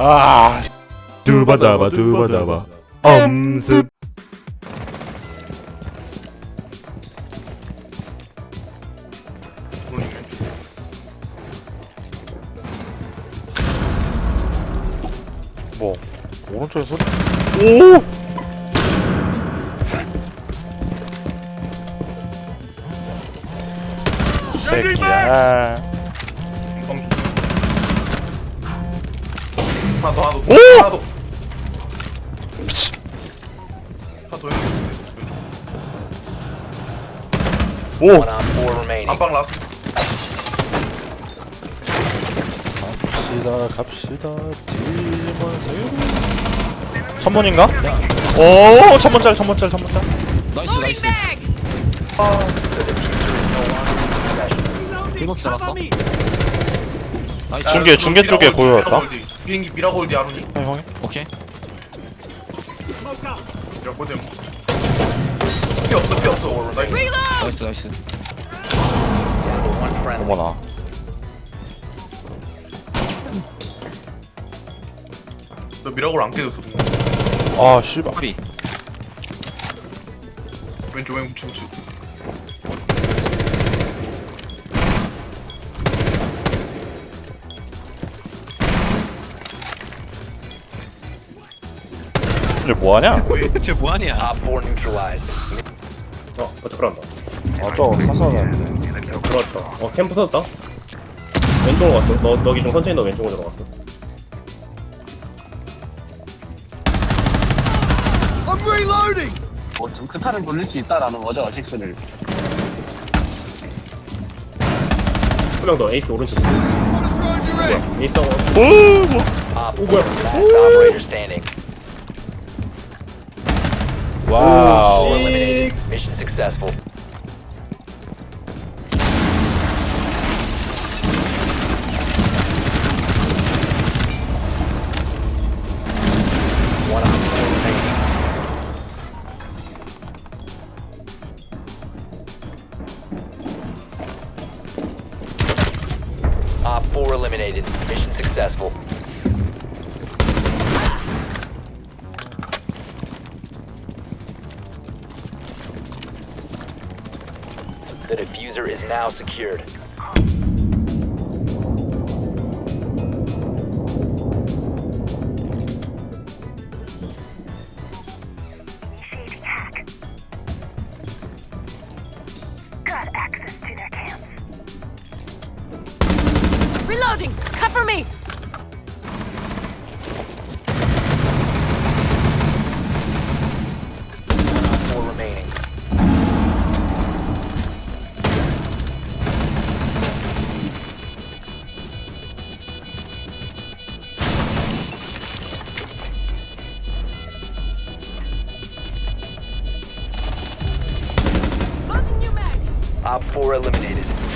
아 두바다바 두바다바. 엄습. 뭐 오른쪽에 소리? 오! 새끼야 하나 더 하나 더 오! 하나 더 미치. 하나 더오 One on four remaining. 안방 라스트 갑시다 갑시다 뒤마세요 천문인가? 오 천문짤 천문짤 천문짤 나이스 나이스 피노스 잡았어 나이스 중계, 중계 쪽에 고여왔다. 비행기 미라골디 아루니? 형 형이? 오케이. 미라골디 피 없어 피 없어. 나이스. 나이스 나이스. friendly. 어머나. 저 미라골 안 깨졌어. 아 씨발. 파비 왼쪽 왼쪽 우측 우측 이제 뭐하냐? 쟤 뭐하냐 Op neutralized. 어, 버터 그런다. 아 저거 사사한데 들어왔다. 어, 캠프 섰다. 왼쪽으로 갔어. 너, 너기 좀 천천히 너 왼쪽으로 들어갔어. 뭐 등크탄을 돌릴 수 있다라는 거죠, 식스를. 한 명 더, 에이스 오른쪽. 뭐야, 에이스 하고. 오 뭐 Op 오, four, 뭐야. last operator standing. 와우 Four eliminated. Mission successful. Now secured. Op 4 eliminated.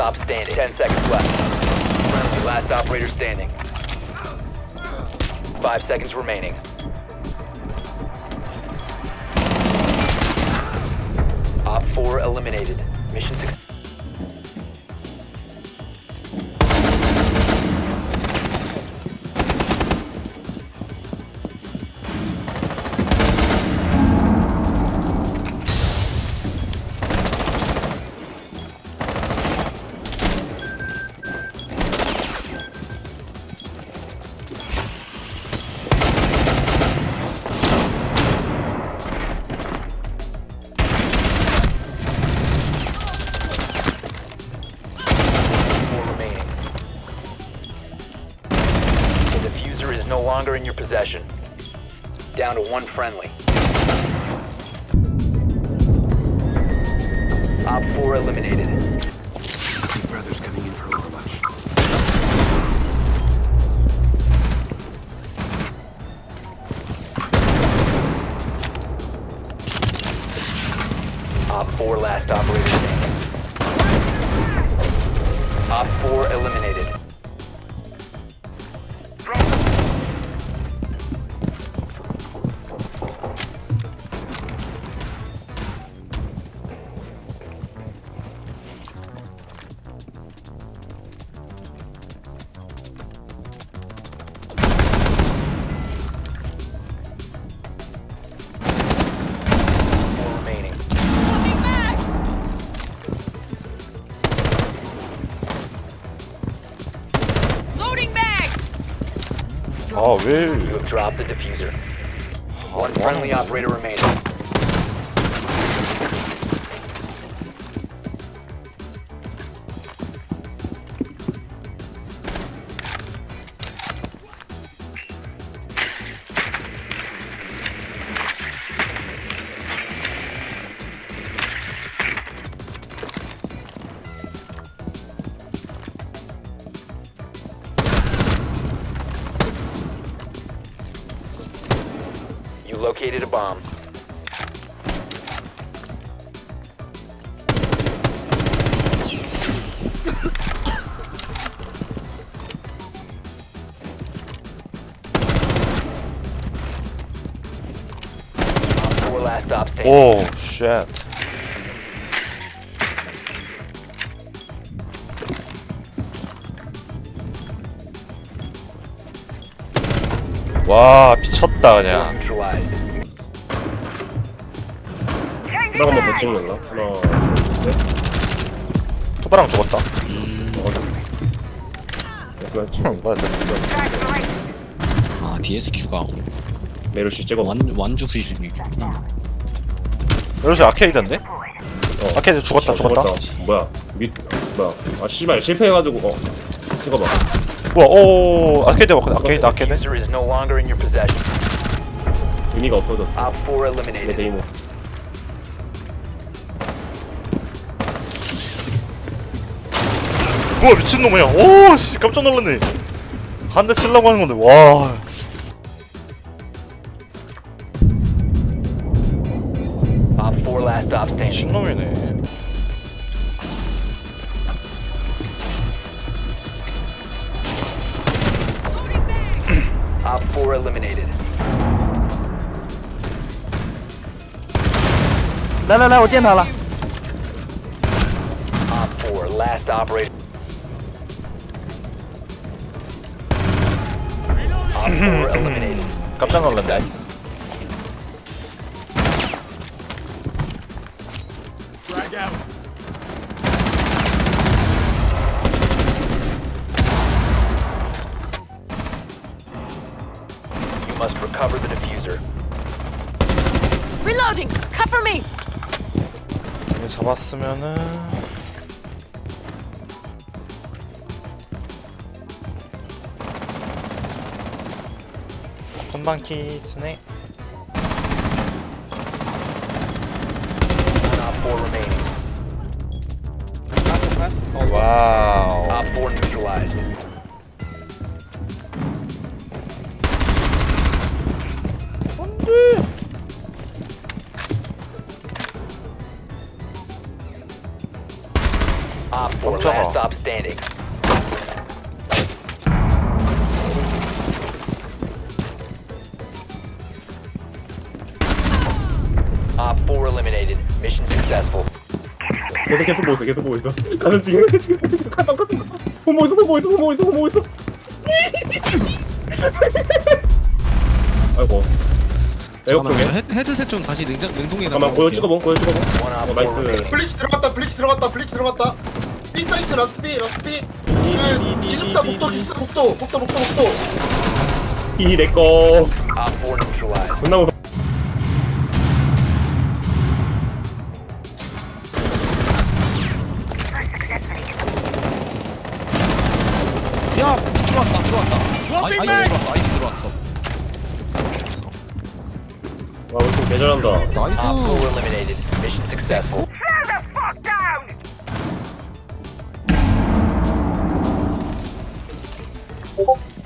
Stop standing. 10 seconds left. Friendly, last operator standing. 5 seconds remaining. Op 4 eliminated. Mission success. Possession. Down to one friendly. Op 4 eliminated. brothers coming in for Overwatch. Op 4 last operator standing. Op 4 eliminated. Oh, really? You have dropped the diffuser. One oh, friendly operator remaining. Located a bomb. Op Four last stop standing. 오 쉣. 와 미쳤다 그냥 Neutralized. 나 한번 더 찍는다. 하나, 투바랑 죽었다 됐어. 응 뭐야 됐어 아 DSQ가 메르시 찍어. 완 완주 수준이구나. 여기서 아케이드인데? 아케이드 죽었다 어, 죽었다 뭐야? 밑 뭐야? 아 씨발 실패해가지고 어 찍어봐. 뭐야 오 아케이드 먹거든 아케이드 아케이드 Diffuser is no longer in your possession. 의미가 없어졌어. Op 4 내. 데이모. 뭐야 미친놈이야. 오씨 깜짝 놀랐네. 한 대 칠라고 하는 건데 와. 미친놈이네. Op 4 eliminated. Op 4 eliminated. 깜짝 놀랐네 You must recover the diffuser. Reloading! Cover me! 이거 잡았으면은 금방 키즈네 One Op 4 remaining. 와우 Op 4 neutralized. Op 4 깜짝아. last stop standing. 계속 계속 보고 있어. 계속 보고 있어. 가는 중이야. 지금 가방 가방. 보고 있어. 보고 있어. 보고 있어. 보고 있어. 아이고. 에어 잠깐만 쪽에. 저 헤드, 헤드셋 좀 다시 냉장 냉동에 잠깐만 보여 찍어봐. 보여 찍어봐. 어 Op 4 나이스. remaining. 블리치 들어갔다 블리치 들어갔다 블리치 들어갔다 B 사이트 라스트 B 라스트 B 그 기숙사 복도 기숙사 복도 복도 복도 복도 이 내꺼. Op 4 neutralized. 존나 무서. 야, 우리 좀 개잘한다 나이스 Op 4 eliminated. Mission successful. Slow the fuck down!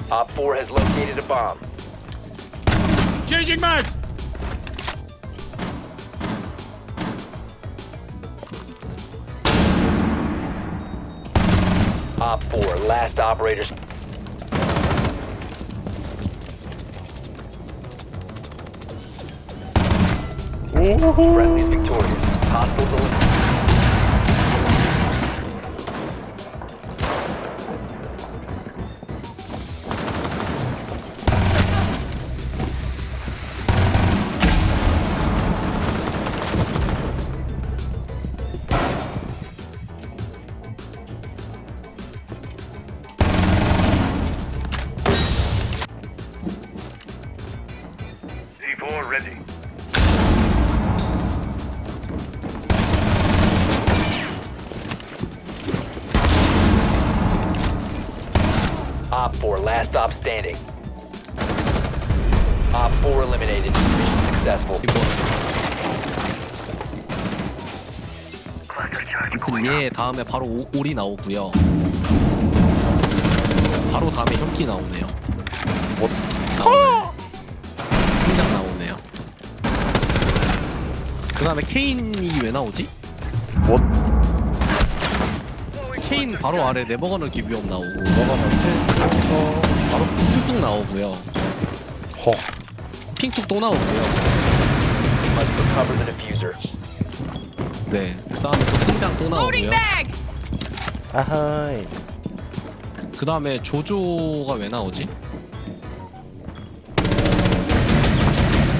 Op 4 has located a bomb. Changing mags. Op 4, last operators. Friendly victorious. Hostiles eliminated. Op 4, last stop standing. Op 4 eliminated. Mission successful. 아무튼 얘 다음에 바로 오, 오리 나오고요 바로 다음에 현기 나오네요 뭐? 나오네 승장 나오네요 그 다음에 케인이 왜 나오지? 뭐? 케인 바로 아래 네버거너 기비업 나오고 너가 먼저 바로 핑뚝 나오고요 허 핑뚝 또 나오고요 Must recover the diffuser. 네 그다음에 또 승장 또 Loading 나오고요 bag! 아하이 그 다음에 조조가 왜 나오지?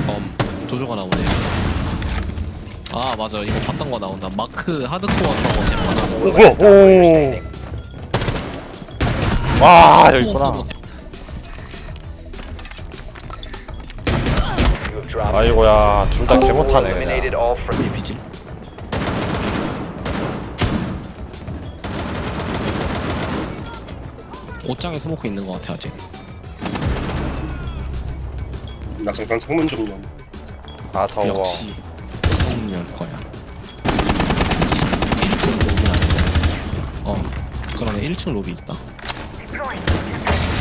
음 조조가 나오네요 아 맞아. 이거 봤던 거 나온다. 마크 하드코어 서버 재판하는 오 뭐야? 오. 와 여기 있구나. 서버. 아이고야 둘다 Op 개4 못하네 eliminated 그냥. All friendly. 비질? 옷장에 스모크 있는 거 같아 아직. 나 잠깐 창문 좀 열. 아 더워. 역시 1층 로비 있다.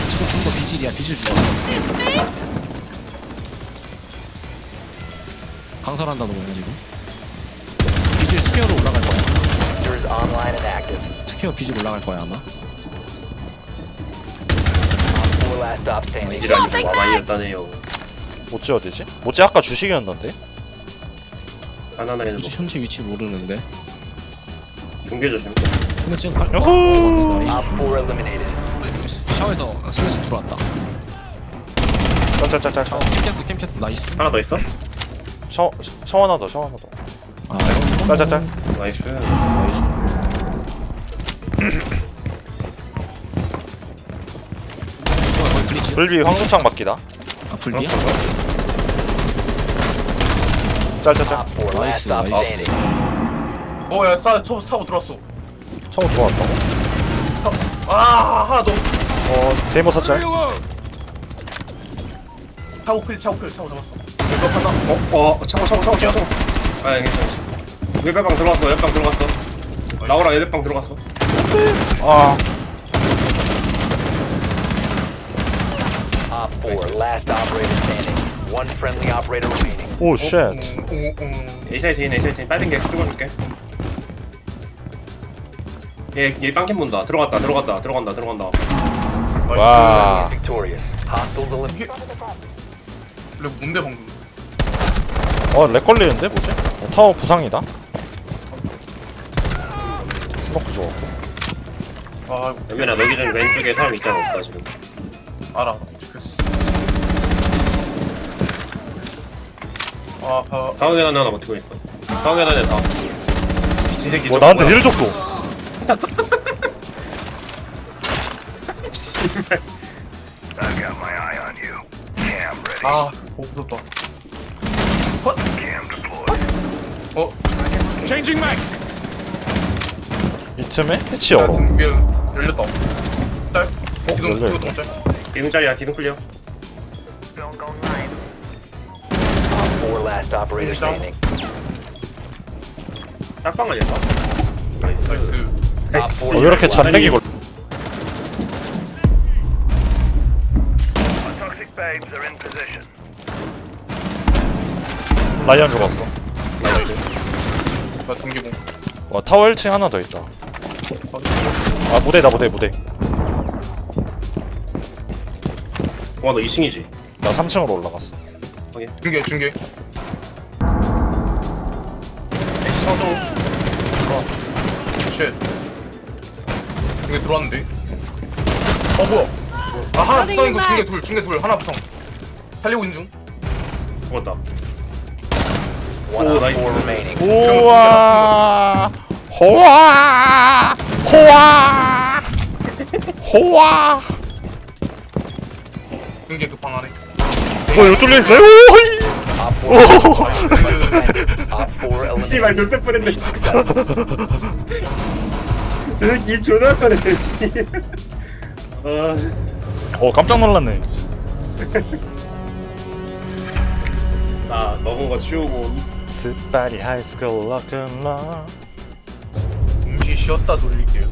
지금 좀더 비질이야 비질 죽어 강설한다는 거야 지금. 비질 스퀘어로 올라갈 거야. Diffuser is online and active. 스퀘어 비질 올라갈 거야 아마. Op 4 last stop standing. 이라니 와 많이 했다네요. 모찌 어디지? 모찌 아까 주식이었는데? 굳이 현재 위치 모르는데. 중계 조심 근데 지금 갈 야호! Op 나이스 4 eliminated. 샤워에서 슬래시 들어왔다 짤짤짤짤 샤워 캠캐스 캠캐스 나이스 하나 더 있어? 샤워 샤워 하나 더 샤워 하나 더아 짤짤짤 나이스 이거 거의 블리치 불비 황소창 바뀌다 아 불비야? 짤짤짤 Op 4 last Nice, stop nice. standing. 어야 사 초, 사고 들어왔어. 샤워 들어왔다고? 아 하나 더. 어 데이머 사짤 차고 클 차고 클 차고 잡았어. 이거 하나. 어? 어 차고 차고 차고 차고 아 괜찮아 외배방 들어갔어 외배방 들어갔어 나오라 외배방 들어갔어 아 Op 4 last operator standing. One friendly operator remaining. 오 쉣. 에이사이트인 에이사이트인 빨리 게 찍어줄게 얘얘 빵캠 본다 들어갔다 들어갔다 들어간다 들어간다 와 Victorious. Hostiles eliminated. 이거 뭔데 방금? 어, 렉 걸리는데 뭐지? 어, 타워 부상이다. 스모크 좋아. 아 여기나 너기 전 왼쪽에 사람 있잖아 없다 지금 알아. 그랬어. 아 봐. 다운 계단 하나 버티고 있어 다운 계단에 다 미친 새끼. 뭐 저거 나한테 뭐야? 힐 줬어. 아, 오 무섭다. 헛. 어. Changing max. 이 틈에 해치 열어. 열렸다. 딸. 기둥 열려요. 기둥 동짤 기둥 짜리야 기둥 클리어 Four last operator Down. standing. 짝방 아니었어? 나이스 나이스 어, 4왜 이렇게 잔내기 걸 라이언 죽었어. 나 삼기공 와 타워 1층 하나 더 있다. 아 무대다 무대 무대. 와너 2층이지? 나 3층으로 올라갔어. 중계 중계 중계 들어왔는데? 어 뭐야? 아 하나 부성인 거 중계 둘 중계 둘. 하나 부성 살리고 있는 중. 죽었다. One 오, op 나이스. 4 remaining. 우와. 호와. 호와. 호와. 중계 두방 안에? 뭐 이거 뚫려있어요? 오이. Op 4 Op 4 eliminated. 씨발 절대 뻔했네 저 새끼 입 존나 뻔했네 씨. 아... 어 깜짝 놀랐네. 나 먹은 거 치우고. 스파리 하이스쿨 락앤롤 잠시 쉬었다 돌릴게요